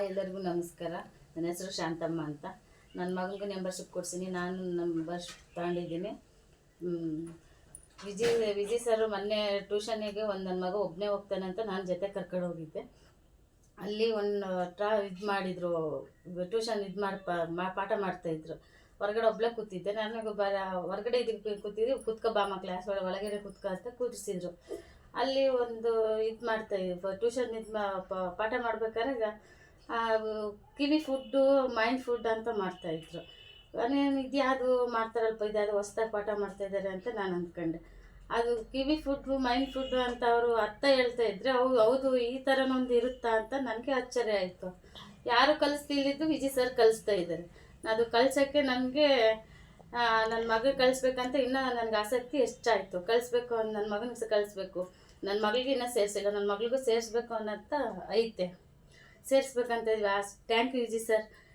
Hi ಎಲ್ಲರಿಗೂ ನಮಸ್ಕಾರ. ನನ್ನ ಹೆಸರು ಶಾಂತಮ್ಮ ಅಂತ. ನನ್ನ ಮಗನಿಗೆ ಮೆಂಬರ್ಶಿಪ್ ಕೊಡ್ಸೀನಿ. ನಾನು ಮೆಂಬರ್ಶಿಪ್ ತಗೊಂಡಿದ್ದೀನಿ. ವಿಜಯ್ ವಿಜಯ್ ಸರ್ ಮೊನ್ನೆ ಟ್ಯೂಷನಿಗೆ ಒಂದು ನನ್ನ ಮಗ ಒಬ್ಬನೇ ಹೋಗ್ತಾನೆ ಅಂತ ನಾನು ಜೊತೆ ಕರ್ಕೊಂಡು ಹೋಗಿದ್ದೆ. ಅಲ್ಲಿ ಒಂದು ಟ್ರಾ ಇದು ಮಾಡಿದರು. ಟ್ಯೂಷನ್ ಇದು ಮಾಡಿ ಪಾಠ ಮಾಡ್ತಾಯಿದ್ರು ಹೊರಗಡೆ ಒಬ್ಬಳೇ ಕೂತಿದ್ದೆ. ನನಗೆ ಬರ, ಹೊರಗಡೆ ಇದಕ್ಕೆ ಕೂತಿದ್ದೆ ಕೂತ್ಕೊ ಬಾಮ ಕ್ಲಾಸ್ ಒಳಗೆ ಒಳಗಡೆ ಕೂತ್ಕೊ ಅಂತ ಕೂರಿಸಿದ್ರು. ಅಲ್ಲಿ ಒಂದು ಇದು ಮಾಡ್ತಾ ಟ್ಯೂಷನ್ ಇದು ಮಾ ಪಾಠ ಮಾಡ್ಬೇಕಾದ್ರೆ ಕಿವಿ ಫುಡ್ಡು ಮೈಂಡ್ ಫುಡ್ ಅಂತ ಮಾಡ್ತಾಯಿದ್ರು ನಾನೇನು ಇದ್ಯಾವುದು ಮಾಡ್ತಾರಲ್ಪ ಇದ್ಯಾವುದು ಹೊಸ್ದಾಗಿ ಪಾಠ ಮಾಡ್ತಾಯಿದ್ದಾರೆ ಅಂತ ನಾನು ಅಂದ್ಕೊಂಡೆ. ಅದು ಕಿವಿ ಫುಡ್ಡು ಮೈಂಡ್ ಫುಡ್ಡು ಅಂತ ಅವರು ಅರ್ಥ ಹೇಳ್ತಾ ಇದ್ದರೆ ಅವು, ಹೌದು, ಈ ಥರನೊಂದು ಇರುತ್ತಾ ಅಂತ ನನಗೆ ಆಶ್ಚರ್ಯ ಆಯಿತು. ಯಾರು ಕಲಿಸ್ತಿಲ್ಲಿದ್ದು ವಿಜಿ ಸರ್ ಕಲಿಸ್ತಾ ಇದ್ದಾರೆ. ಅದು ಕಲ್ಸೋಕ್ಕೆ ನನಗೆ ನನ್ನ ಮಗ ಕಲಿಸ್ಬೇಕಂತ ಇನ್ನೂ ನನಗೆ ಆಸಕ್ತಿ ಹೆಚ್ಚಾಯಿತು ಕಳಿಸ್ಬೇಕು ನನ್ನ ಮಗನಿಗೆ ಕಲಿಸ್ಬೇಕು. ನನ್ನ ಮಗಳಿಗೆ ಇನ್ನೂ ಸೇರಿಸಿಲ್ಲ ನನ್ನ ಮಗಳಿಗೂ ಸೇರಿಸ್ಬೇಕು ಅನ್ನೋಂಥ ಐತೆ. ಸೇರಿಸ್ಬೇಕಂತ ಇದ್ವಿ? ಆ ಟ್ಯಾಂಕ್ ಯು ಜಿ ಸರ್